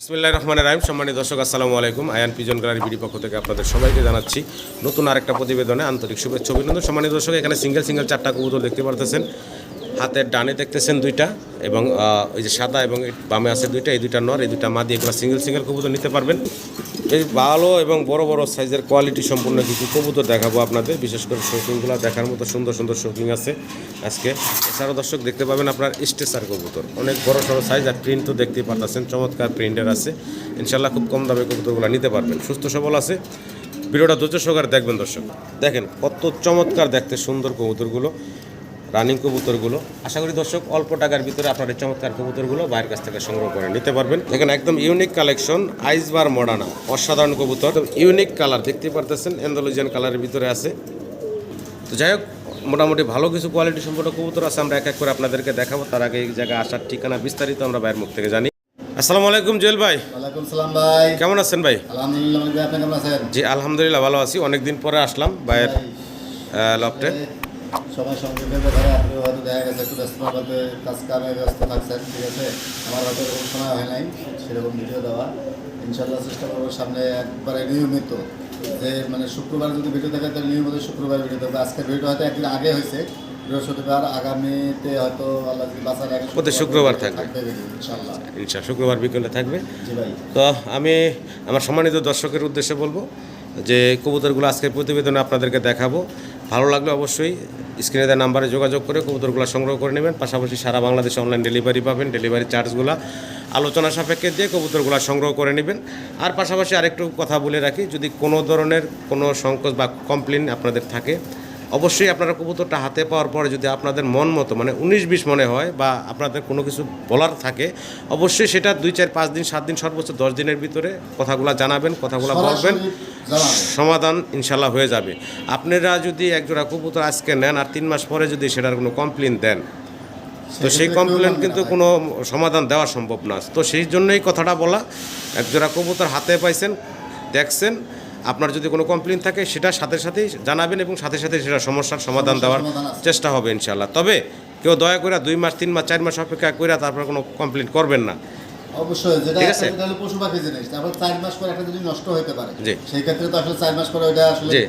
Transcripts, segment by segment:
বিসমিল্লাহ রহমান রাহিম। সম্মানিত দর্শক, আসসালামু আলাইকুম। আয়ান পিজন গ্যালারি বিডি পক্ষ থেকে আপনাদের সবাইকে জানাচ্ছি নতুন আরেকটা প্রতিবেদনে আন্তরিক শুভেচ্ছা অভিনন্দন। সম্মানিত দর্শক, এখানে সিঙ্গেল সিঙ্গেল চারটা কবুতর দেখতে পারতেছেন। হাতের ডানে দেখতেছেন দুইটা এবং ওই যে সাদা এবং বামে আছে দুইটা। এই দুইটা নর, এই দুইটা মা দিয়ে এগুলো সিঙ্গেল সিঙ্গেল কবুতর নিতে পারবেন। এই ভালো এবং বড় বড় সাইজের কোয়ালিটি সম্পূর্ণ কিছু কবুতর দেখাবো আপনাদের। বিশেষ করে শৌকিংগুলো দেখার মতো সুন্দর সুন্দর শৌকিং আছে আজকে। এছাড়াও দর্শক দেখতে পাবেন আপনার স্টেসার কবুতর। অনেক বড় সড়ো সাইজ আর প্রিন্ট তো দেখতেই পারতেছেন, চমৎকার প্রিন্টের আছে। ইনশাল্লাহ খুব কম দামে কবুতরগুলো নিতে পারবেন। সুস্থ সবল আছে। ভিডিওটা ধৈর্য সহকারে দেখবেন দর্শক। দেখেন কত চমৎকার দেখতে সুন্দর কবুতরগুলো। রানিং কবুতরগুলো। আশা করি দর্শক অল্প টাকার ভিতরে আপনার এই চমৎকার কবুতরগুলো বাইরের কাছ থেকে সংগ্রহ করে নিতে পারবেন। এখানে একদম ইউনিক কালেকশন আইসবার মডানা অসাধারণ কবুতর। ইউনিক কালার দেখতে পারতেছেন এন্ডোলজিয়ান কালারের ভিতরে আছে। তো যাই হোক মোটামুটি ভালো কিছু কোয়ালিটি সম্পন্ন কবুতর আছে আমরা এক এক করে আপনাদেরকে দেখাবো। তার আগে এই জায়গায় আসার ঠিকানা বিস্তারিত আমরা বাইরের মুখ থেকে জানি। আসসালামু আলাইকুম জুয়েল ভাই। সালাম ভাই। কেমন আছেন ভাই? আলহামদুলিল্লাহ জি আলহামদুলিল্লাহ ভালো আছি। অনেকদিন পরে আসলাম ভাইয়ের লফটে। সঙ্গে ভেবে ধরে আপনি হয়তো দেখা গেছে একটু ব্যস্ত হতে কাজ কামে ব্যস্ত থাকছেন ঠিক আছে? আমার হয়তো এরকম সময় হয় নাই সেরকম ভিডিও দেওয়া। ইনশাল্লাহ চেষ্টা করব সামনে একবারে নিয়মিত যে মানে শুক্রবার যদি ভিডিও থাকে তাহলে নিয়মিত শুক্রবার ভিডিও দেবো। আজকের ভিডিও হয়তো একদিন আগে হয়েছে বৃহস্পতিবার আগামীতে হয়তো আল্লাহ বাঁচার আগে প্রতি শুক্রবার থাকবে। ইনশাল্লাহ ইনশা শুক্রবার বিকেলে থাকবে। তো আমি আমার সম্মানিত দর্শকের উদ্দেশ্যে বলব যে কবুতরগুলো আজকের প্রতিবেদনে আপনাদেরকে দেখাবো। ভালো লাগলে অবশ্যই স্ক্রিনে দেওয়া নাম্বারে যোগাযোগ করে কবুতরগুলো সংগ্রহ করে নেবেন। পাশাপাশি সারা বাংলাদেশে অনলাইন ডেলিভারি পাবেন। ডেলিভারি চার্জগুলো আলোচনা সাপেক্ষে দিয়ে কবুতরগুলো সংগ্রহ করে নেবেন। আর পাশাপাশি আরেকটু কথা বলে রাখি, যদি কোনো ধরনের কোনো সংকোচ বা কমপ্লেন আপনাদের থাকে অবশ্যই আপনারা কবুতরটা হাতে পাওয়ার পরে যদি আপনাদের মন মতো মানে উনিশ বিশ মনে হয় বা আপনাদের কোনো কিছু বলার থাকে অবশ্যই সেটা দুই চার পাঁচ দিন সাত দিন সর্বোচ্চ দশ দিনের ভিতরে কথাগুলো জানাবেন কথাগুলো বলবেন। সমাধান ইনশাল্লাহ হয়ে যাবে। আপনারা যদি একজোড়া কবুতর আজকে নেন আর তিন মাস পরে যদি সেটার কোনো কমপ্লেন দেন তো সেই কমপ্লেন কিন্তু কোনো সমাধান দেওয়া সম্ভব না। তো সেই জন্যই কথাটা বলা একজোড়া কবুতর হাতে পাইছেন দেখছেন আপনার যদি কোনো কমপ্লেন থাকে সেটা সাথে সাথেই জানাবেন এবং সাথে সাথে সেটা সমস্যার সমাধান দেওয়ার চেষ্টা হবে ইনশাল্লাহ তবে কেউ দয়া করে দুই মাস তিন মাস চার মাস অপেক্ষা করে তারপর কোনো কমপ্লেন করবেন না। অবশ্যই যেটা ঠিক আছে? যেটা পশু পাখি জিনিস। তারপর চার মাস পর একটা জিনিস নষ্ট হতে পারে। সেই ক্ষেত্রে তো আসলে চার মাস পরে ওইটা আসলে জি।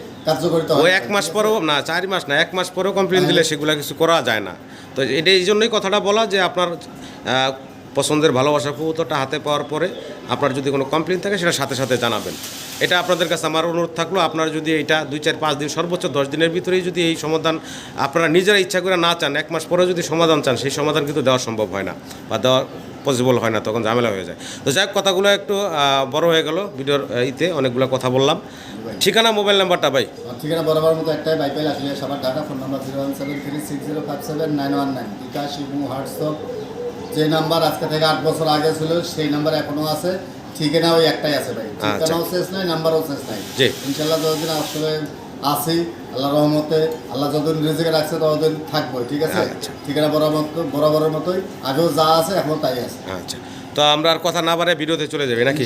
ওই এক মাস পরেও না চার মাস না এক মাস পরেও কমপ্লেন দিলে সেগুলো কিছু করা যায় না। তো এটা এই জন্যই কথাটা বলা যে আপনার পছন্দের ভালোবাসার কবুতরটা হাতে পাওয়ার পরে আপনার যদি কোনো কমপ্লেন থাকে, সেটা সাথে সাথে জানাবেন। এটা আপনাদের কাছে আমার অনুরোধ থাকল, আপনার যদি এটা দুই চার পাঁচ দিন, সর্বোচ্চ দশ দিনের ভিতরেই যদি এই সমাধান আপনারা নিজেরা ইচ্ছা করে না চান, এক মাস পরে যদি সমাধান চান, সেই সমাধান কিন্তু দেওয়া সম্ভব হয় না বা দেওয়া পসিবল হয় না, তখন ঝামেলা হয়ে যায়। তো যাই কথাগুলো একটু বড় হয়ে গেল ভিডিওর ইতে, অনেকগুলো কথা বললাম। ঠিকানা, মোবাইল নাম্বারটা ভাই? ঠিকানা বরাবর মতো একটাই, বাইপাইল আসলে সবার Dhaka, phone number zero one seven three six zero five seven nine one nine bKash এবং হোয়াটসঅ্যাপ। যে নাম্বার আজকে থেকে আট বছর আগে ছিল সেই নাম্বার এখনও আছে। ঠিকানা ওই একটাই আছে ভাই। ঠিকানাও শেষ নাই নাম্বারও শেষ নাই। আচ্ছা। ইনশাল্লাহ যতদিন আসলে আসি আল্লাহ রহমতে আল্লাহ যতদিন রিজিকে রাখছে ততদিন থাকব ঠিক আছে? আচ্ছা। ঠিকানা বরাবর বরাবরের মতোই। আগেও যা আছে এখনও তাই আছে। আচ্ছা। তো আমরা আর কথা না বাড়ে ভিডিওতে চলে যাবে নাকি?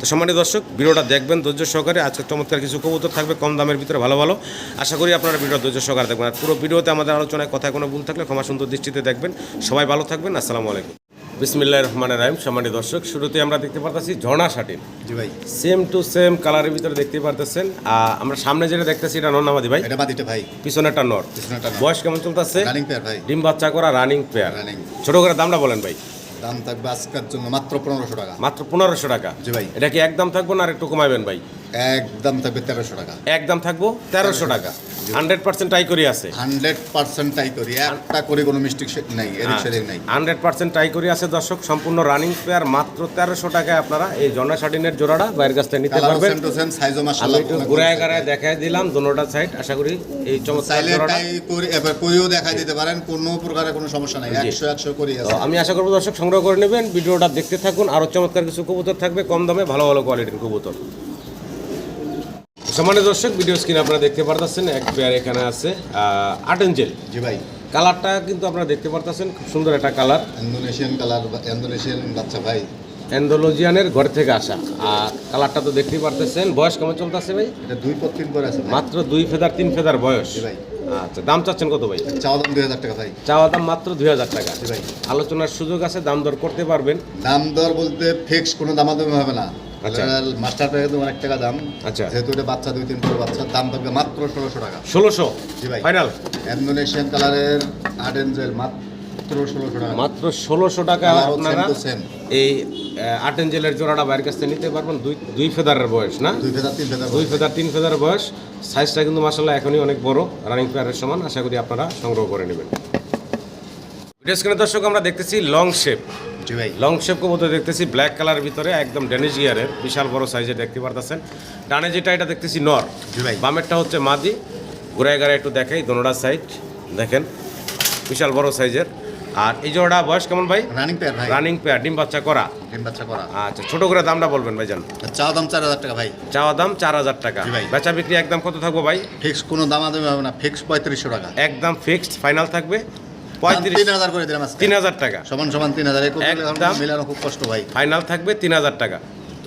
তো সম্মানিত দর্শক ভিডিওটা দেখবেন ধৈর্য সহকারে। আজকে চমৎকার কিছু কবুতর থাকবে কম দামের ভিতরে ভালো ভালো। আশা করি আপনারা ভিডিও ধৈর্য সহকারে দেখবেন। আর পুরো ভিডিওতে আমাদের আলোচনায় কথায় কোনো ভুল থাকলে ক্ষমা সুন্দর দৃষ্টিতে দেখবেন। সবাই ভালো থাকবেন আসসালামু আলাইকুম। বিসমিল্লাহ রহমান রাহিম। সম্মানিত দর্শক শুরুতে আমরা দেখতে পারতেছি ঝর্ণা শাটিন জি ভাই। সেম টু সেম কালারের ভিতরে দেখতে পারতেছেন। আর আমরা সামনে যেটা দেখতেছি এটা নন্নামাদি ভাই? এটা বাদিটা ভাই। পিছনেরটা নর। পিছনেরটা। বয়স কেমন চলতেছে? রানিং পেয়ার ভাই। ডিম বাচ্চা করা রানিং পেয়ার ছোট করে দামটা বলেন ভাই। দাম থাকবে আজকের জন্য মাত্র পনেরোশো টাকা। মাত্র পনেরোশো টাকা? জি ভাই। এটা কি একদম থাকব না আর একটু কমাবেন ভাই? একদম থাকবে তেরোশো টাকা। একদম থাকব তেরোশো টাকা। হান্ড্রেড পার্সেন্ট ট্রাই করি আছে। হান্ড্রেড পার্সেন্ট টাই করি একটা করে কোনো মিস্টেক নাই এদিক নাই। হান্ড্রেড পার্সেন্ট ট্রাই করি আছে দর্শক সম্পূর্ণ রানিং পেয়ার মাত্র তেরোশো টাকায় আপনারা এই জনা জোড়াটা বাইরের কাছ থেকে নিতে পারবেন। আমি একটু ঘুরায় গাড়ায় দেখাই দিলাম দোনোটা সাইড আশা করি এই চমৎকার জোড়াটা করিও দেখাই দিতে পারেন কোনো প্রকারের কোনো সমস্যা নাই একশো একশো করি আমি আশা করব দর্শক সংগ্রহ করে নেবেন ভিডিওটা দেখতে থাকুন আরও চমৎকার কিছু কবুতর থাকবে কম দামে ভালো ভালো কোয়ালিটির কবুতর। সমানে দর্শক ভিডিও স্ক্রিন আপনারা দেখতে পারতেছেন এক পেয়ার এখানে আছে আট এঞ্জেল। জি ভাই। কালারটা কিন্তু আপনারা দেখতে পারতেছেন খুব সুন্দর একটা কালার। ইন্দোনেশিয়ান কালার ইন্দোনেশিয়ান বাচ্চা ভাই। অ্যান্ডোলজিয়ানের ঘর থেকে আসা। আর কালারটা তো দেখতেই পারতেছেন বয়স কেমন চলতেছে ভাই? এটা দুই পর তিন করে আছে মাত্র দুই ফেদার তিন ফেদার বয়স। জি ভাই। আচ্ছা দাম চাচ্ছেন কত ভাই? চাওয়া দাম দুই হাজার টাকা ভাই। চাওয়া দাম মাত্র দুই হাজার টাকা। ভাই। আলোচনার সুযোগ আছে দাম দর করতে পারবেন। দাম দর বলতে ফিক্স কোনো দামাদামি হবে না। আচ্ছা। মাস্টার প্যাকেট অনেক টাকা দাম। আচ্ছা। যেহেতু এটা বাচ্চা দুই তিন করে বাচ্চার দাম থাকবে মাত্র ষোলোশো টাকা। ষোলোশো? জি ভাই। ফাইনাল ইন্দোনেশিয়ান কালারের আর্ট এঞ্জেল মাত্র ষোলোশো টাকা। মাত্র ষোলোশো টাকা আপনারা এই আট এঞ্জেলের জোড়াটা বাইরের কাছ থেকে নিতে পারবেন। দুই দুই ফেদারের বয়স না? দুই ফেদার তিন ফেদার দুই ফেদার তিন ফেদার বয়স। সাইজটা কিন্তু মাসাল্লাহ এখনই অনেক বড়। রানিং পেয়ারের সমান। আশা করি আপনারা সংগ্রহ করে নেবেন। ভিডিও স্ক্রিনে দর্শক আমরা দেখতেছি লং শেপ জি ভাই। লং শেপ কবুতর দেখতেছি ব্ল্যাক কালারের ভিতরে একদম ড্যানেজ গিয়ারের বিশাল বড় সাইজে দেখতে পারতেছেন। ডানে যেটা এটা দেখতেছি নর জি ভাই। বামেরটা হচ্ছে মাদি। ঘুরে গাড়ে একটু দেখাই দোনোটা সাইড দেখেন। বিশাল বড় সাইজের আর এই জোড়া বয়স কেমন ভাই? রানিং পেয়ার ভাই। রানিং পেয়ার ডিম বাচ্চা করা। ডিম বাচ্চা করা। আচ্ছা ছোট করে দামটা বলবেন ভাইজান। চাওয়া দাম চার হাজার টাকা ভাই। চাওয়া দাম চার হাজার টাকা। বেচা বিক্রি একদম কত থাকব ভাই? ফিক্স কোনো দামাদামি হবে না ফিক্স পঁয়ত্রিশশো টাকা। একদম ফিক্সড ফাইনাল থাকবে। পঁয়ত্রিশ হাজার করে দিলাম তিন হাজার টাকা। সমান সমান তিন হাজার একুশ একদম। মিলানো খুব কষ্ট ভাই। ফাইনাল থাকবে তিন হাজার টাকা।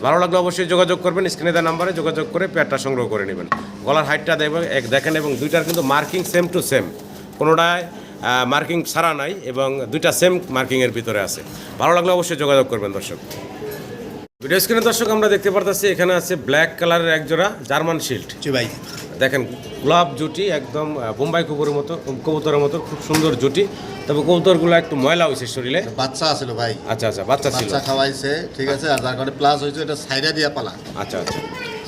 ভালো লাগলে অবশ্যই যোগাযোগ করবেন স্ক্রিনে দেওয়া নাম্বারে যোগাযোগ করে পেয়ারটা সংগ্রহ করে নেবেন। গলার হাইটটা দেখবেন এক দেখেন এবং দুইটার কিন্তু মার্কিং সেম টু সেম কোনোটায় মার্কিং ছাড়া নাই এবং দুইটা সেম মার্কিংয়ের ভিতরে আছে। ভালো লাগলে অবশ্যই যোগাযোগ করবেন দর্শক। ভিডিও স্ক্রিনে দর্শক আমরা দেখতে পারতেছি এখানে আছে ব্ল্যাক কালারের এক জোড়া জার্মান শিল্ড জি ভাই। দেখেন গোলাপ জুটি একদম বোম্বাই কুকুরের মতো কবুতরের মতো খুব সুন্দর জুটি। তবে কবুতরগুলো একটু ময়লা হয়েছে শরীরে। বাচ্চা আছিল ভাই। আচ্ছা আচ্ছা বাচ্চা ছিল। বাচ্চা খাওয়াইছে ঠিক আছে আর যার কারণে প্লাস হয়েছে এটা সাইডা দিয়া পালা। আচ্ছা আচ্ছা।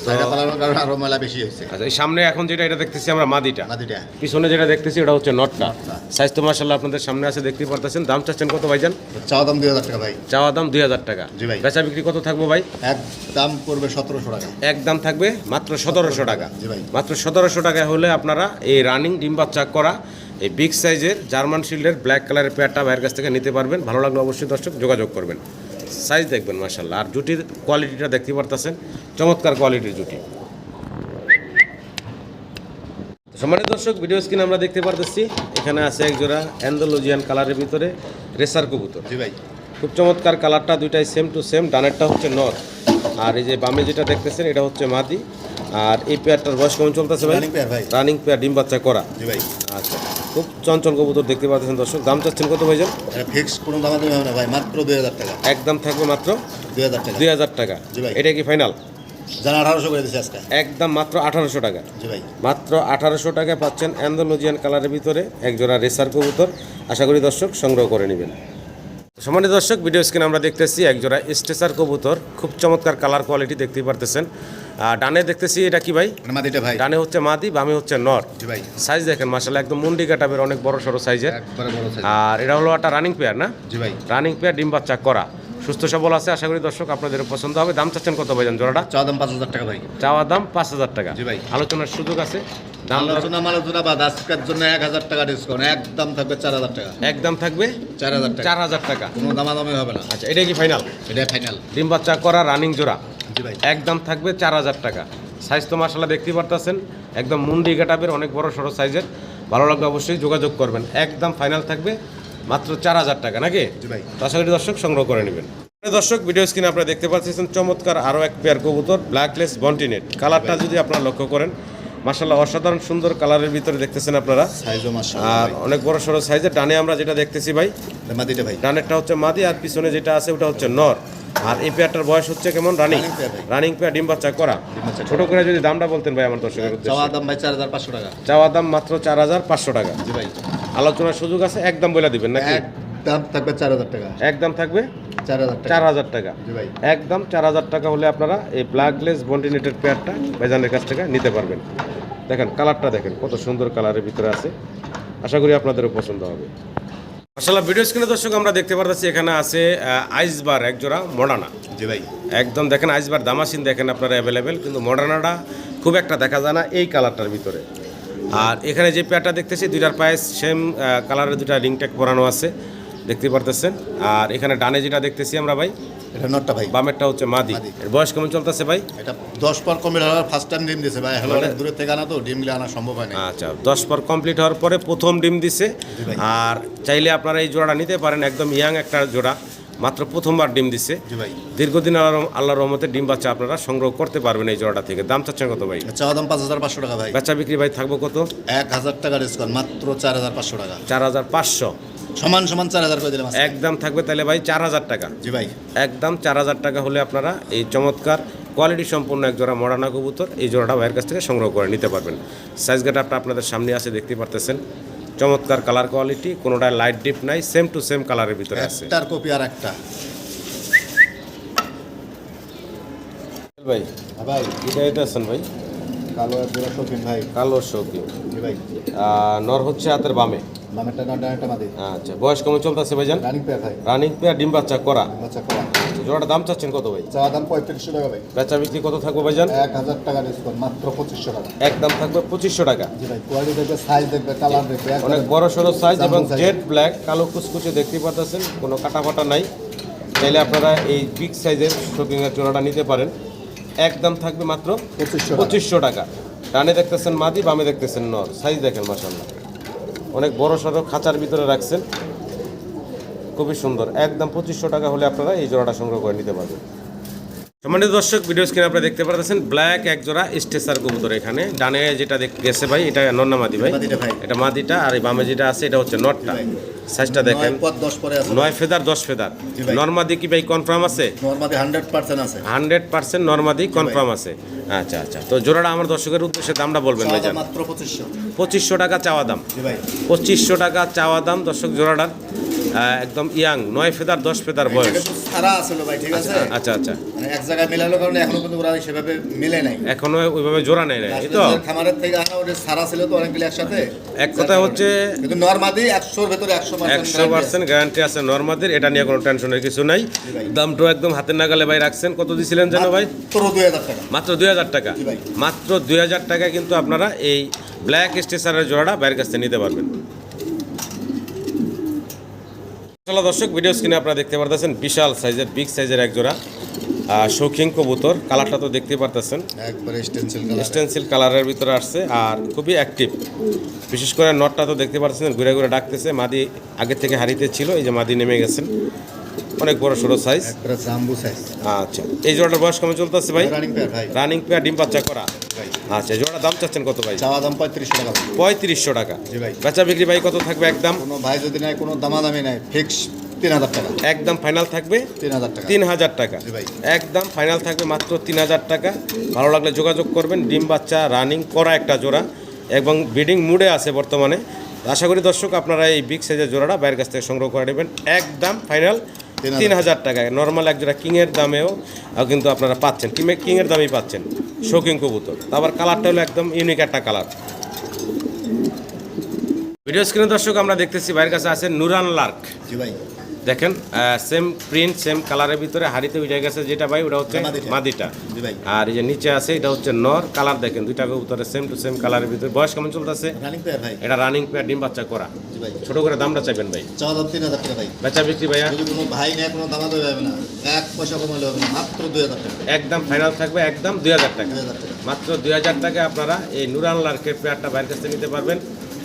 সাইডে পালানোর কারণে আরও মেলা বেশি হয়েছে। আচ্ছা এই সামনে এখন যেটা এটা দেখতেছি আমরা মাদিটা। মাদিটা। পিছনে যেটা দেখতেছি এটা হচ্ছে নটটা। সাইজ তো মার্শাল্লাহ আপনাদের সামনে আছে দেখতে পারতেছেন। দাম চাচ্ছেন কত ভাইজান? চাওয়া দাম দুই হাজার টাকা ভাই। চাওয়া দাম দুই হাজার টাকা। জি ভাই। বেচা বিক্রি কত থাকব ভাই? এক দাম পড়বে সতেরোশো টাকা। এক দাম থাকবে মাত্র সতেরোশো টাকা। জি ভাই। মাত্র সতেরোশো টাকা হলে আপনারা এই রানিং ডিম বাচ্চা করা এই বিগ সাইজের জার্মান শিল্ডের ব্ল্যাক কালারের পেয়ারটা ভাইয়ের কাছ থেকে নিতে পারবেন। ভালো লাগলে অবশ্যই দর্শক যোগাযোগ করবেন। সাইজ দেখবেন মার্শাল্লাহ আর জুটির কোয়ালিটিটা দেখতে পারতেছেন। চমৎকার কোয়ালিটির জুটি। সম্মানিত দর্শক ভিডিও স্ক্রিন আমরা দেখতে পারতেছি। এখানে আছে এক জোড়া অ্যান্ডোলজিয়ান কালারের ভিতরে রেসার কবুতর। জি ভাই। খুব চমৎকার কালারটা দুইটাই সেম টু সেম ডানেরটা হচ্ছে নর আর এই যে বামে যেটা দেখতেছেন এটা হচ্ছে মাদি। আর এই পেয়ারটার বয়স কেমন চলতেছে রানিং পেয়ার ভাই। রানিং পেয়ার ডিম বাচ্চা করা। জি ভাই। আচ্ছা। খুব চঞ্চল কবুতর দেখতে পাচ্ছেন দর্শক। দাম চাচ্ছেন কত ভাইজান? এটা ফিক্স কোনো দামাদামি হবে না ভাই? মাত্র দুই হাজার টাকা। একদম থাকবে মাত্র দুই হাজার টাকা। দুই হাজার টাকা। জি ভাই। এটা কি ফাইনাল জানা আঠারোশো করে দিচ্ছে আজকে। একদম মাত্র আঠারোশো টাকা। জি ভাই। মাত্র আঠারোশো টাকা পাচ্ছেন অ্যান্ডোলজিয়ান কালারের ভিতরে একজোড়া রেসার কবুতর। আশা করি দর্শক সংগ্রহ করে নেবেন। সম্মানিত দর্শক ভিডিও স্ক্রিন আমরা দেখতেছি একজোড়া স্টেসার কবুতর। খুব চমৎকার কালার কোয়ালিটি দেখতেই পারতেছেন। ডানে দেখতেছি এটা কি ভাই? মানে মাদিটা ভাই। ডানে হচ্ছে মাদি বামে হচ্ছে নর। ভাই। সাইজ দেখেন মাসাল্লাহ একদম মুন্ডি কাটাবের অনেক বড় সড়ো সাইজের আর এটা হলো একটা রানিং পেয়ার না? জি ভাই। রানিং পেয়ার ডিম বাচ্চা করা। সুস্থ সবল আছে আশা করি দর্শক আপনাদের পছন্দ হবে। দাম চাচ্ছেন কত ভাইজান জোড়াটা? চাওয়া দাম পাঁচ হাজার টাকা ভাই। চাওয়া দাম পাঁচ হাজার টাকা। জি ভাই। আলোচনার সুযোগ আছে। আলোচনা মালোচনা বা আজকের জন্য এক হাজার টাকা ডিসকাউন্ট একদম থাকবে চার হাজার টাকা। একদম থাকবে চার হাজার টাকা। চার হাজার টাকা। কোনো দামাদামি হবে না। আচ্ছা এটা কি ফাইনাল এটা ফাইনাল ডিম বাচ্চা করা রানিং জোড়া। ভাই একদম থাকবে চার হাজার টাকা। সাইজ তো মাসাল্লাহ দেখতে পারতেছেন। একদম মুন্ডি গেটাবের অনেক বড় সড়ো সাইজের ভালো লাগবে অবশ্যই যোগাযোগ করবেন। একদম ফাইনাল থাকবে মাত্র চার হাজার টাকা নাকি? জি ভাই। তো আশা করি দর্শক সংগ্রহ করে নেবেন। দর্শক ভিডিও স্ক্রিনে আপনারা দেখতে পাচ্ছেন চমৎকার আরও এক পেয়ার কবুতর ব্ল্যাকলেস বন্টিনেট কালারটা যদি আপনারা লক্ষ্য করেন মাসাল্লাহ অসাধারণ সুন্দর কালারের ভিতরে দেখতেছেন আপনারা। আর অনেক বড় সড়ো সাইজের ডানে আমরা যেটা দেখতেছি ভাই মাদিটা ভাই। ডানেরটা হচ্ছে মাদি আর পিছনে যেটা আছে ওটা হচ্ছে নর। আর এই পেয়ারটার বয়স হচ্ছে কেমন? রানিং। রানিং পেয়ার ডিম বাচ্চা করা? ছোট করে যদি দামটা বলতেন ভাই আমার দর্শকের উদ্দেশ্যে। চাওয়া দাম ভাই চার হাজার পাঁচশো টাকা। চাওয়া দাম মাত্র চার হাজার পাঁচশো টাকা। জি ভাই। আলোচনার সুযোগ আছে? একদম বলে দিবেন নাকি? একদম থাকবে চার হাজার টাকা। একদম থাকবে? চার হাজার টাকা। চার হাজার টাকা। জি ভাই। একদম চার হাজার টাকা হলে আপনারা এই ব্ল্যাকলেস বন্টিনেটেড পেয়ারটা ভাইজানের কাছ থেকে নিতে পারবেন। দেখেন কালারটা দেখেন কত সুন্দর কালারের ভিতরে আছে। আশা করি আপনাদেরও পছন্দ হবে। আসলে ভিডিও স্ক্রিনে দর্শক আমরা দেখতে পারতেছি এখানে আছে আইসবার এক জোড়া মডানা জি ভাই। একদম দেখেন আইসবার দামাসিন দেখেন আপনারা অ্যাভেলেবেল কিন্তু মডার্নাটা খুব একটা দেখা যায় না এই কালারটার ভিতরে। আর এখানে যে পেয়ারটা দেখতেছি দুইটার পায়ে সেম কালারের দুটা রিং ট্যাগ পরানো আছে। দেখতে পারতেছেন। আর এখানে ডানে যেটা দেখতেছি আমরা ভাই এটা নটটা ভাই। বামেরটা হচ্ছে মাদি। এর বয়স কেমন চলতেছে ভাই? এটা দশ পর কমে ফার্স্ট টাইম ডিম দিয়েছে ভাই। হলো মানে- দূরে থেকে আনা তো ডিম আনা সম্ভব হয় না আচ্ছা দশ পর কমপ্লিট হওয়ার পরে প্রথম ডিম দিছে। আর চাইলে আপনারা এই জোড়াটা নিতে পারেন একদম ইয়াং একটা জোড়া। মাত্র প্রথমবার ডিম দিচ্ছে ভাই। দীর্ঘদিন আল্লাহ রহমতে ডিম বাচ্চা আপনারা সংগ্রহ করতে পারবেন এই জোড়াটা থেকে। দাম চাচ্ছেন কত ভাই? চাওয়া দাম পাঁচ হাজার পাঁচশো টাকা ভাই। বেচা বিক্রি ভাই থাকব কত? এক হাজার টাকা ডিসকাউন্ট মাত্র চার হাজার পাঁচশো টাকা। চার হাজার পাঁচশো। সমান সমান চার হাজার করে দিলাম। একদম থাকবে তাহলে ভাই চার হাজার টাকা। জি ভাই। একদম চার হাজার টাকা হলে আপনারা এই চমৎকার কোয়ালিটি সম্পূর্ণ এক জোড়া মডার্না কবুতর এই জোড়াটা ভাইয়ের কাছ থেকে সংগ্রহ করে নিতে পারবেন। সাইজ গেটআপটা আপনাদের সামনে আছে দেখতে পারতেছেন। চমৎকার কালার কোয়ালিটি কোনোটায় লাইট ডিপ নাই সেম টু সেম কালারের ভিতরে আছে। একটার কপি আর একটা। ভাই হ্যাঁ ভাই। এটা এটা আছেন ভাই? কালো এক জোড়া শৌখিন ভাই। কালো জি ভাই। নর হচ্ছে হাতের বামে। বামেরটা না ডানেরটা মাদি আচ্ছা বয়স কেমন চলতেছে ভাইজান? রানিং পেয়ার ভাই। রানিং পেয়ার ডিম বাচ্চা করা বাচ্চা করা জোড়াটা দাম চাচ্ছেন কত ভাই? চাওয়া দাম পঁয়ত্রিশশো টাকা ভাই। বেচা বিক্রি কত থাকবে ভাইজান? এক হাজার টাকা ডিসকাউন্ট মাত্র পঁচিশশো টাকা। একদম থাকবে পঁচিশশো টাকা। জি ভাই কোয়ালিটি দেখবে সাইজ দেখবে কালার দেখবে অনেক বড় সড়ো সাইজ এবং জেড ব্ল্যাক কালো কুচকুচে দেখতে পাচ্ছেন কোনো কাটা ফাটা নাই। চাইলে আপনারা এই বিগ সাইজের শপিংয়ের নিতে পারেন। একদম থাকবে মাত্র পঁচিশশো পঁচিশশো টাকা। ডানে দেখতেছেন মাদি বামে দেখতেছেন নর। সাইজ দেখেন মাসাল্লাহ অনেক বড় সড়ো খাঁচার ভিতরে রাখছেন। খুবই সুন্দর। একদম পঁচিশশো টাকা হলে আপনারা এই জোড়াটা সংগ্রহ করে নিতে পারবেন। সম্মানিত দর্শক ভিডিও স্ক্রিনে আপনারা দেখতে পাচ্ছেন ব্ল্যাক এক জোড়া স্টেসার কবুতর এখানে। ডানে যেটা গেছে ভাই এটা নন্না মাদি ভাই। এটা মাদিটা আর এই বামে যেটা আছে এটা হচ্ছে নটটা। সাইজটা দেখেন। নয় ফেদার দশ ফেদার। নর্মাদি কি ভাই কনফার্ম আছে? নর্মাদি হান্ড্রেড পার্সেন্ট আছে। হান্ড্রেড পার্সেন্ট নর্মাদি কনফার্ম আছে। আচ্ছা আচ্ছা। তো জোড়াটা আমার দর্শকের উদ্দেশ্যে দামটা বলবেন ভাই মাত্র পঁচিশশো। পঁচিশশো টাকা চাওয়া দাম। জি ভাই। পঁচিশশো টাকা চাওয়া দাম দর্শক জোড়াটার। একদম ইয়াং। নয় ফেদার দশ ফেদার বয়স। সারা আসলো ভাই ঠিক আছে? আচ্ছা আচ্ছা। মানে এক জায়গায় মিলালো কারণে এখনও কিন্তু ওরা সেভাবে মিলে নাই। এখনও ওইভাবে জোড়া নেয় না তো? খামারের থেকে আনা ওটা সারা ছিল তো অনেকগুলো একসাথে। এক কথা হচ্ছে কিন্তু নর্মাদি একশোর ভেতরে একশো একশো পার্সেন্ট গ্যারান্টি আছে নর্মাদের এটা নিয়ে কোনো টেনশনের কিছু নাই। দামটাও একদম হাতের নাগালে ভাই রাখছেন। কত দিছিলেন যেন ভাই? মাত্র দুই হাজার টাকা। মাত্র দুই হাজার টাকা। কিন্তু আপনারা এই ব্ল্যাক স্টেশনের জোড়াটা বাইরের কাছ থেকে নিতে পারবেন। দর্শক ভিডিও স্ক্রিনে আপনারা দেখতে পারতেছেন বিশাল সাইজের বিগ সাইজের এক জোড়া। শৌখিন কবুতর কালারটা তো দেখতে পারতেছেন। একবারে স্টেনসিল কালার স্টেনসিল কালারের ভিতরে আসছে আর খুবই অ্যাক্টিভ বিশেষ করে নটটা তো দেখতে পাচ্ছেন ঘুরে ঘুরে ডাকতেছে। মাদি আগে থেকে হারিতে ছিল এই যে মাদি নেমে গেছেন। অনেক বড় সড়ো সাইজ আচ্ছা এই জোড়াটার বয়স কেমন চলতেছে ভাই? রানিং পেয়ার ভাই। রানিং পেয়ার ডিম বাচ্চা করা। আচ্ছা জোড়া দাম চাচ্ছেন কত ভাই? চাওয়া দাম পঁয়ত্রিশশো টাকা। পঁয়ত্রিশশো টাকা। বেচা বিক্রি ভাই কত থাকবে একদম? কোনো ভাই যদি নাই কোনো দামাদামি নাই। ফিক্স তিন হাজার টাকা। একদম ফাইনাল থাকবে তিন হাজার টাকা। তিন হাজার টাকা। ভাই। একদম ফাইনাল থাকবে মাত্র তিন হাজার টাকা। ভালো লাগলে যোগাযোগ করবেন। ডিম বাচ্চা রানিং করা একটা জোড়া এবং ব্রিডিং মুডে আছে বর্তমানে। আশা করি দর্শক আপনারা এই বিগ সাইজের জোড়াটা বাইরের কাছ থেকে সংগ্রহ করে নেবেন। একদম ফাইনাল তিন হাজার টাকায় নর্মাল এক জোড়া কিংয়ের দামেও কিন্তু আপনারা পাচ্ছেন। কিংয়ে কিংয়ের দামেই পাচ্ছেন। শৌকিং কবুতর। তো আবার কালারটা হলো একদম ইউনিক একটা কালার। ভিডিও স্ক্রিনে দর্শক আমরা দেখতেছি বাইরের কাছে আছে নুরান লার্ক। জি ভাই। দেখেন সেম প্রিন্ট সেম কালারের ভিতরে হাড়িতে উঠে গেছে যেটা ভাই ওটা হচ্ছে মাদিটা। আর এই যে নিচে আছে এটা হচ্ছে নর কালার দেখেন দুইটা কবুতরে সেম টু সেম কালারের ভিতরে। বয়স কেমন চলতেছে? এটা রানিং পেয়ার ডিম বাচ্চা করা। ছোট করে দামটা চাইবেন ভাই। টাকা বেচা বিক্রি ভাইয়া? ভাই নেই কোনো দামাদামি হবে না। এক পয়সা কমালে হবে না মাত্র দুই হাজার টাকা। একদম ফাইনাল থাকবে একদম দুই হাজার টাকা। টাকা। মাত্র দুই হাজার টাকায় আপনারা এই নুরান লার্কের পেয়ারটা বাইরের কাছ থেকে নিতে পারবেন।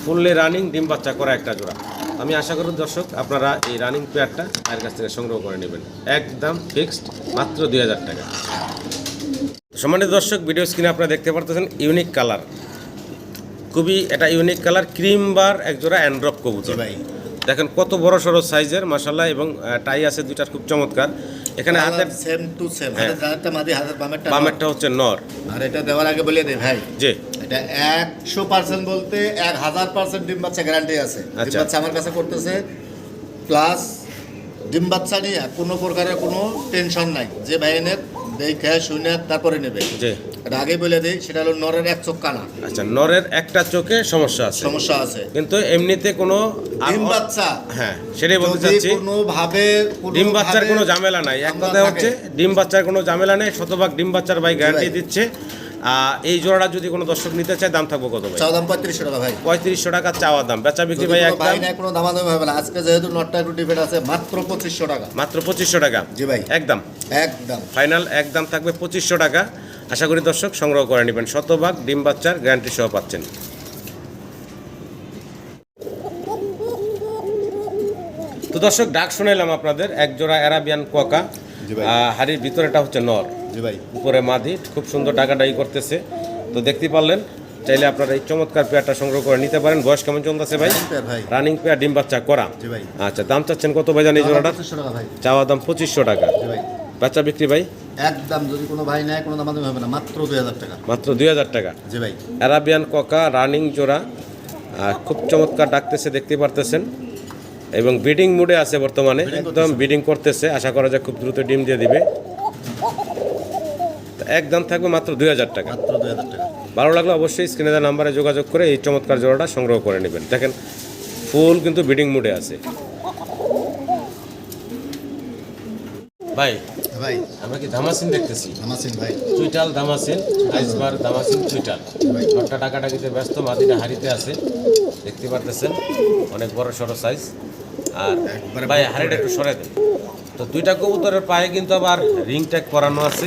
ফুললি রানিং ডিম বাচ্চা করা একটা জোড়া। আমি আশা করি দর্শক আপনারা এই রানিং পেয়ারটা বাইরের কাছ থেকে সংগ্রহ করে নেবেন। একদম ফিক্সড মাত্র দুই হাজার টাকা। সম্মানিত দর্শক ভিডিও স্ক্রিনে আপনারা দেখতে পারতেছেন ইউনিক কালার খুবই এটা ইউনিক কালার ক্রিম বার এক জোড়া অ্যান্ড্রপ জি কবুতর ভাই। দেখেন কত বড় সড়ো সাইজের মাসাল্লাহ এবং টাই আছে দুইটার খুব চমৎকার। এখানে হাতের সেম টু সেম। হাতের বামেরটা বামেরটা হচ্ছে নর। আর এটা দেওয়ার আগে বলে দে ভাই। যে এটা একশো পার্সেন্ট বলতে এক হাজার পার্সেন্ট ডিম বাচ্চা গ্যারান্টি আছে। ডিম আচ্ছা। বাচ্চা আমার কাছে করতেছে প্লাস ডিম বাচ্চা নিয়ে কোনো প্রকারের কোনো টেনশন নাই। যে ভাইনের দেখে শুনে তারপরে নেবে। এটা আগে বলে দিই সেটা হলো নরের এক চোখ কানা। আচ্ছা নরের একটা চোখে সমস্যা আছে। সমস্যা আছে। কিন্তু এমনিতে কোনো ডিম বাচ্চা। হ্যাঁ সেটাই বলতে চাচ্ছি। কোনো ভাবে ডিম বাচ্চার কোনো ঝামেলা নাই। এক কথা হচ্ছে। ডিম বাচ্চার কোনো ঝামেলা নেই শতভাগ ডিম বাচ্চার ভাই গ্যারান্টি দিচ্ছে। এই জোড়াটা যদি কোনো দর্শক নিতে চায় দাম থাকব কত ভাই? চাওয়া দাম পঁয়ত্রিশশো টাকা ভাই। পঁয়ত্রিশশো টাকা চাওয়া দাম। বেচা বিক্রি ভাই কোনো একদম দামাদামি হবে না। আজকে যেহেতু নটটা একটু ডিফেন্ট আছে মাত্র পঁচিশশো টাকা। মাত্র পঁচিশশো টাকা? জি ভাই। একদম। একদম। ফাইনাল একদম থাকবে পঁচিশশো টাকা। আশা করি দর্শক সংগ্রহ করে নেবেন। শতভাগ ডিম বাচ্চার গ্যারান্টি সহ পাচ্ছেন। তো দর্শক ডাক শুনাইলাম আপনাদের। এক জোড়া অ্যারাবিয়ান কোয়াকা হাড়ির ভিতরেটা হচ্ছে নর। ভাই। উপরে মাদি খুব সুন্দর ডাকাডাকি করতেছে। তো দেখতে পারলেন চাইলে আপনারা এই চমৎকার পেয়ারটা সংগ্রহ করে নিতে পারেন। বয়স কেমন চলতেছে ভাই? রানিং পেয়ার ডিম বাচ্চা করা। আচ্ছা দাম চাচ্ছেন কত ভাই জানি এই জোড়াটা চাওয়া দাম পঁচিশশো টাকা। ভাই। বাচ্চা বিক্রি ভাই? একদম যদি কোনো ভাই নেয় কোনো দামাদামি হবে না মাত্র দুই হাজার টাকা। মাত্র দুই হাজার টাকা। জি ভাই। অ্যারাবিয়ান ককা রানিং জোড়া। খুব চমৎকার ডাকতেছে দেখতে পারতেছেন। এবং ব্রিডিং মুডে আছে বর্তমানে। একদম ব্রিডিং করতেছে। আশা করা যায় খুব দ্রুত ডিম দিয়ে দিবে। তো একদম থাকবে মাত্র দুই হাজার টাকা। মাত্র দুই হাজার টাকা। ভালো লাগলে অবশ্যই স্ক্রিনে দেওয়া নাম্বারে যোগাযোগ করে এই চমৎকার জোড়াটা সংগ্রহ করে নেবেন। দেখেন ফুল কিন্তু বিডিং মুডে আছে। ভাই ভাই। আমরা কি ধামাসিন দেখতেছি? নামাসিন ভাই। চুইটাল দামাসিন আইসবার দামাসিন চুইটাল। নটটা টাকাটাকিতে ব্যস্ত মাদিটা হাড়িতে আছে। দেখতে পারতেছেন অনেক বড় সড়ো সাইজ আর একবারে ভাই হাড়িটা একটু সরে দেন। তো দুইটা কবুতরের পায়ে কিন্তু আবার রিং ট্যাগ করানো আছে।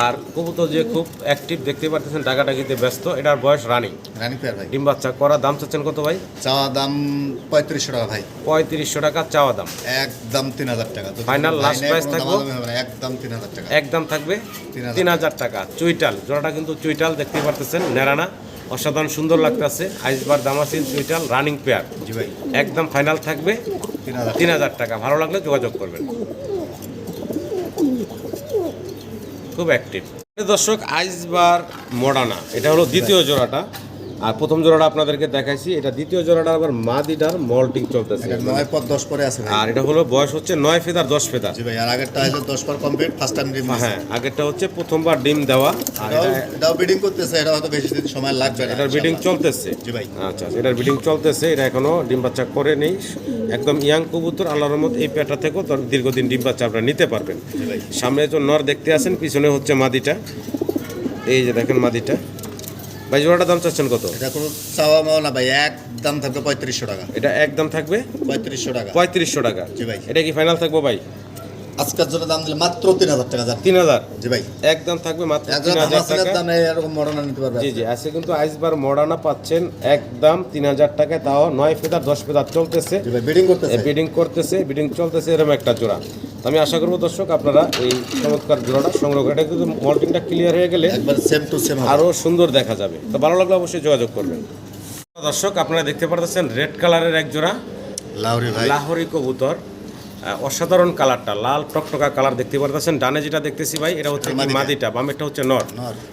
আর কবুতর যে খুব অ্যাক্টিভ দেখতে পারতেছেন টাকাটাকিতে ব্যস্ত এটার বয়স রানিং। ডিম বাচ্চা করা দাম চাচ্ছেন কত ভাই? চাওয়া দাম পঁয়ত্রিশশো টাকা ভাই। পঁয়ত্রিশশো টাকা চাওয়া দাম। একদম তিন হাজার টাকা। নেয়, price কোনো থাকব? একদম তিন হাজার টাকা। একদম থাকবে? তিন হাজার টাকা। চুইটাল জোড়াটা কিন্তু চুইটাল দেখতে পারতেছেন নেরানা। অসাধারণ সুন্দর লাগতেছে। আইসবার দামাসিন সুইটার রানিং পেয়ার। জি ভাই। একদম ফাইনাল থাকবে। তিন হাজার তিন হাজার টাকা। ভালো লাগলে যোগাযোগ করবেন। খুব অ্যাক্টিভ দর্শক আইসবার মডানা। এটা হলো দ্বিতীয় জোড়াটা। আর প্রথম জোড়াটা আপনাদেরকে দেখাইছি এটা দ্বিতীয় জোড়াটা আবার মাদিটার মল্টিং চলতেছে। নয় পর দশ পরে আছে আর এটা হলো বয়স হচ্ছে নয় ফেদার দশ ফেদার। জি ভাই আর আগেরটা আছে দশ পর কমপ্লিট ফার্স্ট টাইম ডিম হ্যাঁ আগেরটা হচ্ছে প্রথমবার ডিম দেওয়া আর এটাও এটা এটাও বিডিং করতেছে এটা হয়তো বেশি দিন সময় লাগবে না এটার ব্রিডিং চলতেছে। জি ভাই। আচ্ছা আচ্ছা, এটার ব্রিডিং চলতেছে এটা এখনও ডিম বাচ্চা করে নেই। একদম ইয়াং কবুতর আল্লাহর রহমত এই পেয়ারটা থেকেও দীর্ঘদিন ডিম বাচ্চা আপনারা নিতে পারবেন। সামনে যে নর দেখতে আছেন পিছনে হচ্ছে মাদিটা। এই যে দেখেন মাদিটা। ভাই জোড়াটা দাম চাচ্ছেন কত? এটা কোনো চাওয়া মাওয়া না ভাই এক দাম থাকবে পঁয়ত্রিশশো টাকা। এটা একদম থাকবে? পঁয়ত্রিশশো টাকা। পঁয়ত্রিশশো টাকা। জি ভাই। এটা কি ফাইনাল থাকব ভাই? আজকের জন্য দাম দিলে মাত্র তিন হাজার টাকা যান তিন হাজার? জি ভাই। একদম থাকবে মাত্র তিন হাজার টাকা। দামে এরকম মডার্ন নিতে পারবে জি জি আজকে। কিন্তু আইসবার মডার্না পাচ্ছেন একদম তিন হাজার টাকায় তাও নয় ফেদার দশ ফেদার চলতেছে। বিডিং করতেছে। বিডিং করতেছে বিডিং চলতেছে এরকম একটা জোড়া। আমি আশা করব দর্শক আপনারা এই চমৎকার জোড়াটা সংগ্রহ করে এটা কিন্তু মল্টিংটা ক্লিয়ার হয়ে গেলে একবার সেম টু সেম আরও সুন্দর দেখা যাবে। তো ভালো লাগলে অবশ্যই যোগাযোগ করবেন। দর্শক আপনারা দেখতে পারতেছেন রেড কালারের এক জোড়া। ভাই। লাহোরি কবুতর। অসাধারণ কালারটা লাল টকটকা কালার দেখতে পারতেছেন। ডানে যেটা দেখতেছি ভাই এটা হচ্ছে মাদিটা। মাদিটা বামেরটা হচ্ছে নর।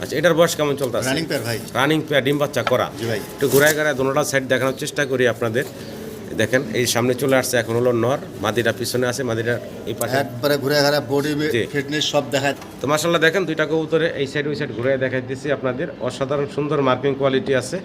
আচ্ছা এটার বয়স কেমন চলতেছে? রানিং পেয়ার ভাই। রানিং পেয়ার ডিম বাচ্চা করা। ভাই। একটু ঘুরায় ঘুরায় দোনোটা সাইড দেখানোর চেষ্টা করি আপনাদের। দেখেন এই সামনে চলে আসছে এখন হলো নর। মাদিটা পিছনে আছে মাদিটার এই পাশে। একবারে ঘুরে ঘুরে বডি। ফিটনেস সব দেখায়। তো মাসাল্লাহ দেখেন দুইটা কবুতরে এই সাইড ওই সাইড ঘুরে দেখাই দিচ্ছি আপনাদের। অসাধারণ সুন্দর মার্কিং কোয়ালিটি আছে।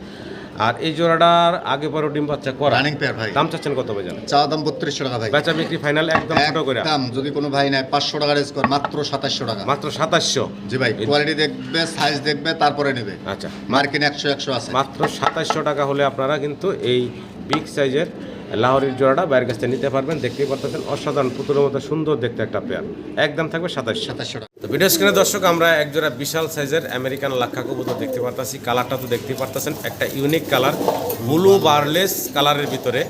আর এই জোড়াটার আগে পরও ডিম বাচ্চা করা। রানিং পেয়ার ভাই। দাম চাচ্ছেন কত ভাই জানেন? চা দাম বত্রিশশো টাকা ভাই। বেচা বিক্রি ফাইনাল একদম ছোট করে। দাম যদি কোনো ভাই নেয় পাঁচশো টাকার স্কোর মাত্র সাতাশশো টাকা। মাত্র সাতাশশো। জি ভাই কোয়ালিটি দেখবে সাইজ দেখবে তারপরে নেবে। আচ্ছা। মার্কিন একশো একশো আছে। মাত্র সাতাশশো টাকা হলে আপনারা কিন্তু এই বিগ সাইজের লাহোরির জোড়াটা বাইরের কাছ থেকে নিতে পারবেন দেখতেই পারতেছেন অসাধারণ পুতুলের মতো সুন্দর দেখতে একটা পেয়ার একদম থাকবে সাতাশশো সাতাশশো তো ভিডিও স্ক্রিনে দর্শক আমরা একজোড়া বিশাল সাইজের আমেরিকান লাক্ষা কবুতর দেখতে পারতাছি কালারটা তো দেখতে পারতেছেন একটা ইউনিক কালার ব্লু বার্লেস কালারের ভিতরে।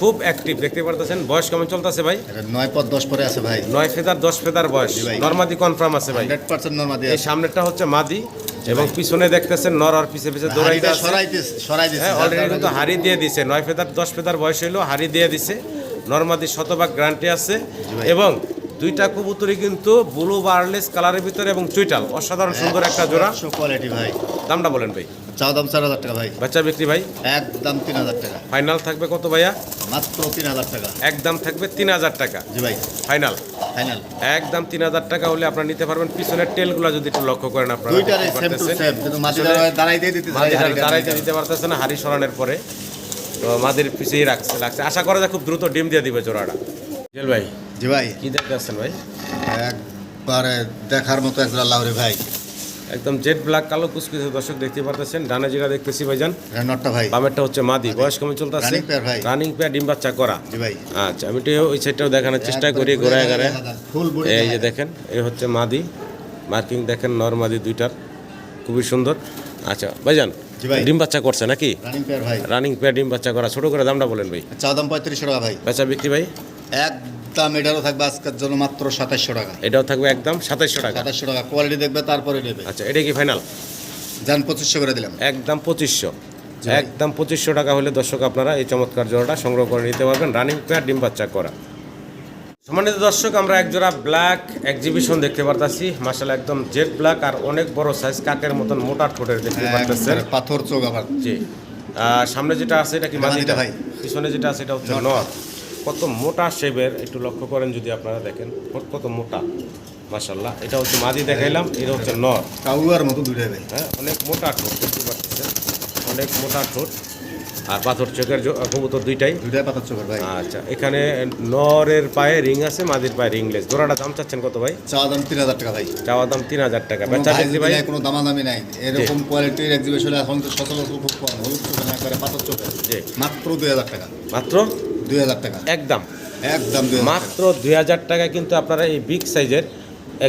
খুব অ্যাক্টিভ দেখতে পারতেছেন। বয়স কেমন চলতেছে ভাই? নয় পর দশ পরে আছে ভাই। নয় ফেদার দশ ফেদার বয়স। ভাই। নর্মাদি কনফার্ম আছে ভাই। নর্মাদি এই সামনেরটা হচ্ছে মাদি। এবং পিছনে দেখতেছেন নর আর পিছে পিছে দৌড়াইতে হ্যাঁ অলরেডি কিন্তু হাড়ি দিয়ে দিছে। নয় ফেদার দশ ফেদার বয়স হইল হাড়ি দিয়ে দিছে। নর্মাদি শতভাগ গ্যারান্টি আছে। এবং দুইটা কবুতরই কিন্তু ব্লু বার্লেস কালারের ভিতরে এবং চুইটাল। অসাধারণ সুন্দর একটা জোড়া। কোয়ালিটি ভাই। দামটা বলেন ভাই। চাওয়া দাম চার হাজার টাকা ভাই। বাচ্চা বিক্রি ভাই? একদম তিন হাজার টাকা। ফাইনাল থাকবে কত ভাইয়া? মাত্র তিন হাজার টাকা। একদম থাকবে তিন হাজার টাকা। জি ভাই। ফাইনাল ফাইনাল একদম তিন হাজার টাকা হলে আপনারা নিতে পারবেন। পিছনের টেলগুলো যদি একটু লক্ষ্য করেন আপনারা দুইটারে সেম টু সেম কিন্তু মাটি আসলে- দাঁড়াই দিয়ে দিতে চাই, মাদির হাড়িটা দাঁড়াইতে নিতে দিতে পারতেছে না হাড়ি সরানোর পরে। তো মাদির পিছিয়ে রাখছে লাগছে আশা করা যায় খুব দ্রুত ডিম দিয়ে দিবে জোড়াটা। জেল ভাই। জি ভাই। কি দেখতে আসছেন ভাই? একবারে দেখার মতো একজন লাউরি ভাই। একদম জেড ব্ল্যাক কালো কুচকুচে দর্শক দেখতে পারতেছেন। ডানা যেটা দেখতেছি ভাইজান নটটা ভাই। বামেরটা হচ্ছে মাদি। বয়স কেমন চলতেছে? রানিং পেয়ার ডিম বাচ্চা করা। জি ভাই। আচ্ছা আমি একটু ওই সাইডটাও দেখানোর চেষ্টা করি ঘোরায় ঘোরায় এই যে দেখেন এই হচ্ছে মাদি। মার্কিং দেখেন নর মাদি দুইটার। খুবই সুন্দর। আচ্ছা ভাইজান। ডিম বাচ্চা করছে নাকি? রানিং পেয়ার ভাই। রানিং পেয়ার ডিম বাচ্চা করা। ছোট করে দামটা বলেন ভাই। চা দাম পঁয়ত্রিশশো টাকা ভাই। বেচা বিক্রি ভাই? একদম এটারও থাকবে আজকের জন্য মাত্র সাতাশশো টাকা। এটাও থাকবে একদম সাতাইশশো টাকা। সাতাশশো টাকা। কোয়ালিটি দেখবে তারপরে নেবে। আচ্ছা এটা কি ফাইনাল যান পঁচিশশো করে দিলাম। একদম পঁচিশশো। একদম পঁচিশশো টাকা হলে দর্শক আপনারা এই চমৎকার জোড়াটা সংগ্রহ করে নিতে পারবেন। রানিং পেয়ার ডিম বাচ্চা করা। সম্মানিত দর্শক আমরা একজোড়া ব্ল্যাক এক্সিবিশন দেখতে পারতাছি। মাসালা একদম জেড ব্ল্যাক আর অনেক বড় সাইজ কাকের মতন মোটা ঠোঁটের দেখতে পারতেছেন। একবারে পাথর চোখ আবার। জি। আর সামনে যেটা আছে এটা কি মাদিটা ভাই। পিছনে যেটা আছে এটা হচ্ছে নর কত মোটা শেপের একটু লক্ষ্য করেন যদি আপনারা দেখেন কত- মোটা মাশাল্লাহ এটা হচ্ছে মাদি দেখাইলাম এটা হচ্ছে নর। কাউয়ার মতো দুটাই ভাই হ্যাঁ অনেক মোটা ঠোঁট দেখতে পাচ্ছেন অনেক মোটা ঠোঁট। আর পাথর চোখের কবুতর দুইটাই। দুইটাই পাথর চোখের ভাই। আচ্ছা এখানে নরের পায়ে রিং আছে মাদির পায়ে রিংলেস জোড়াটা দাম চাচ্ছেন কত ভাই? চাওয়া দাম তিন হাজার টাকা ভাই। চাওয়া দাম তিন হাজার টাকা। বেচা বিক্রি ভাই? নাই, কোনো দামাদামি নাই। এরকম কোয়ালিটির এক্সিবিশনে এখন তো সচরাচর খুব কম। হলুদ চোখে না একবারে পাথর চোখে। মাত্র দুই হাজার টাকা। মাত্র? দুই হাজার টাকা। একদম। একদম। মাত্র দুই হাজার টাকায় কিন্তু আপনারা এই বিগ সাইজের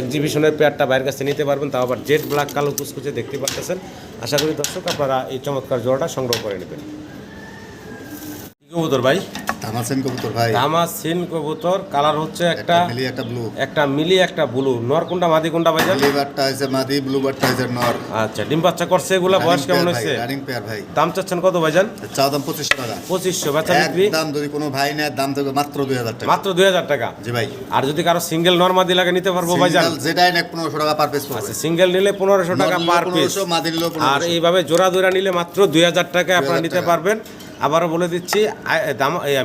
এক্সিবিশনের পেয়ারটা বাইরের কাছে নিতে পারবেন। তাও আবার জেড ব্ল্যাক কালো কুচকুচে দেখতে পাচ্ছেন। আশা করি দর্শক আপনারা এই চমৎকার জোড়াটা সংগ্রহ করে নেবেন। কবুতর ভাই? তামাসেন কবুতর ভাই। দামা সিন কবুতর কালার হচ্ছে একটা মিলি একটা ব্লু। একটা মিলি একটা ব্লু। নর কোনটা মাদি কোনটা ভাইজান মিলি বারটা হয়েছে মাদি ব্লু বারটা হয়েছে নর। আচ্ছা ডিম বাচ্চা করছে এগুলা বয়স কেমন হয়েছে রানিং পেয়ার ভাই। দাম চাচ্ছেন কত ভাইজান চা দাম পঁচিশশো টাকা। পঁচিশশো বেচা বিক্রি? একদম যদি কোনো ভাই নেয় দাম দেবে মাত্র দুই হাজার টাকা। মাত্র দুই হাজার টাকা? জি ভাই। আর যদি কারও সিঙ্গেল নর মাদি লাগে নিতে পারব ভাইজান Single যেটাই নেক পনেরোশো টাকা পার পিস আচ্ছা সিঙ্গেল নিলে পনেরোশো টাকা পার পিস পনেরোশো মাদি নিলেও আর এইভাবে জোড়া জোড়া নিলে মাত্র দুই হাজার টাকায় আপনারা নিতে পারবেন। আবারও বলে দিচ্ছি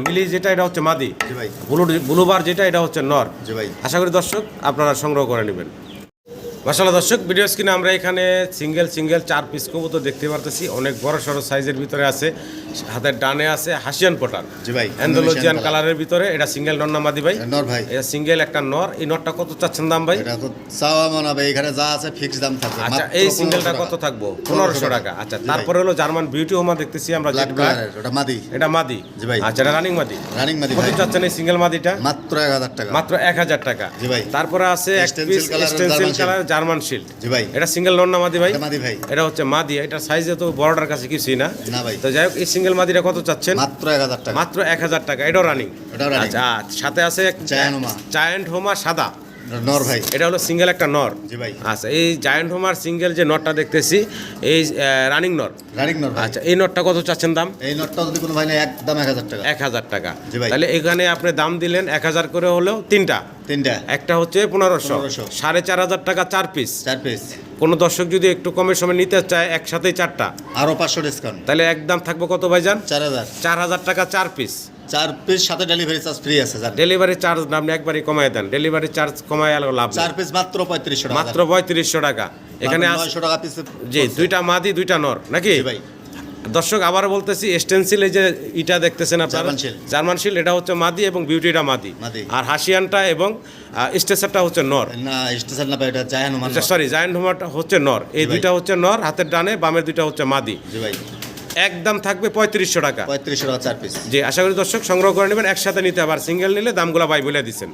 মিলি যেটা এটা হচ্ছে মাদি। ব্লুবার যেটা এটা হচ্ছে নর। জি ভাই। আশা করি দর্শক আপনারা সংগ্রহ করে নেবেন। মাসাল্লাহ দর্শক ভিডিও স্ক্রিনে আমরা এখানে সিঙ্গেল সিঙ্গেল চার পিস কবুতর দেখতে পারতেছি। অনেক বড় সড়ো সাইজের ভিতরে আছে হাতের ডানে আছে হাসিয়ান পটার। জি ভাই অ্যান্ডোলজিয়ান কালারের ভিতরে এটা সিঙ্গেল নর না মাদি ভাই? নর ভাই। এটা সিঙ্গেল একটা নর এই নরটা কত চাচ্ছেন দাম ভাই? এটা তো চাওয়া মনে হবে এখানে যা আছে ফিক্স দাম থাকবে আচ্ছা এই সিঙ্গেলটা কত থাকব? পনেরোশো টাকা। আচ্ছা তারপরে হলো জার্মান বিউটি হোমা দেখতেছি আমরা ব্ল্যাক যেটা। black। ওটা মাদি। এটা মাদি? জি ভাই। আচ্ছা এটা রানিং মাদি? রানিং মাদি কত ভাই। চাচ্ছেন এই সিঙ্গেল মাদিটা? মাত্র এক হাজার টাকা। মাত্র এক হাজার টাকা। জি ভাই। তারপরে আছে এক Stencil piece stencil colour German shield জি ভাই। এটা সিঙ্গেল লোন না মাদি ভাই। মাদি ভাই। এটা হচ্ছে মাদি এটা সাইজে তো বড়টার কাছে কিছুই না। না ভাই। তো যাই হোক এই সিঙ্গেল মাদিটা কত চাচ্ছেন? মাত্র এক হাজার টাকা। মাত্র এক হাজার টাকা। এটাও রানিং আচ্ছা সাথে আছে চায়ান্ট হোমা সাদা। নর ভাই। এটা হলো সিঙ্গেল একটা নর। জি ভাই। আচ্ছা এই জায়ান্ট হোমার সিঙ্গেল যে নটটা দেখতেছি এই রানিং নর। রানিং নর আচ্ছা এই নটটা কত চাচ্ছেন দাম? এই নটটা যদি কোনো ভাই নেয় একদম এক হাজার টাকা। এক হাজার টাকা। জি ভাই। তাহলে এখানে আপনি দাম দিলেন এক হাজার করে হলেও তিনটা। তিনটা। একটা হচ্ছে পনেরোশো। 1500 সাড়ে চার হাজার টাকা চার পিস চার পিস কোনো দর্শক যদি একটু কমের সময় নিতে চায় একসাথেই চারটা। আরও পাঁচশো ডিসকাউন্ট তাহলে একদম থাকব কত ভাইজান? চার হাজার। চার হাজার টাকা চার পিস চার পিস সাথে ডেলিভারি চার্জ ফ্রি আছে স্যার। ডেলিভারি চার্জ আপনি একবারই কমায় দেন। ডেলিভারি চার্জ কমায় আলো লাভ চার পিস মাত্র পঁয়ত্রিশশো টাকা মাত্র পঁয়ত্রিশশো টাকা। এখানে নয়শো টাকা পিস জি দুইটা মাদি দুইটা নর নাকি? ভাই। দর্শক আবার বলতেছি স্টেন্সিল এই যে ইটা দেখতেছেন আপনারা? জার্মান শিল। এটা হচ্ছে মাদি এবং বিউটিটা মাদি। মাদি। আর হাসিয়ানটা এবং স্টেসারটা হচ্ছে নর। না স্টেশন না এটা সরি হোমাটা হচ্ছে নর। এই দুইটা হচ্ছে নর হাতের ডানে বামের দুইটা হচ্ছে মাদি। জি ভাই। একদম থাকবে পঁয়ত্রিশশো টাকা। পঁয়ত্রিশশো টাকা চার পিস জি আশা করি দর্শক সংগ্রহ করে নেবেন একসাথে নিতে আবার সিঙ্গেল নিলে দামগুলো ভাই বলে দিচ্ছেন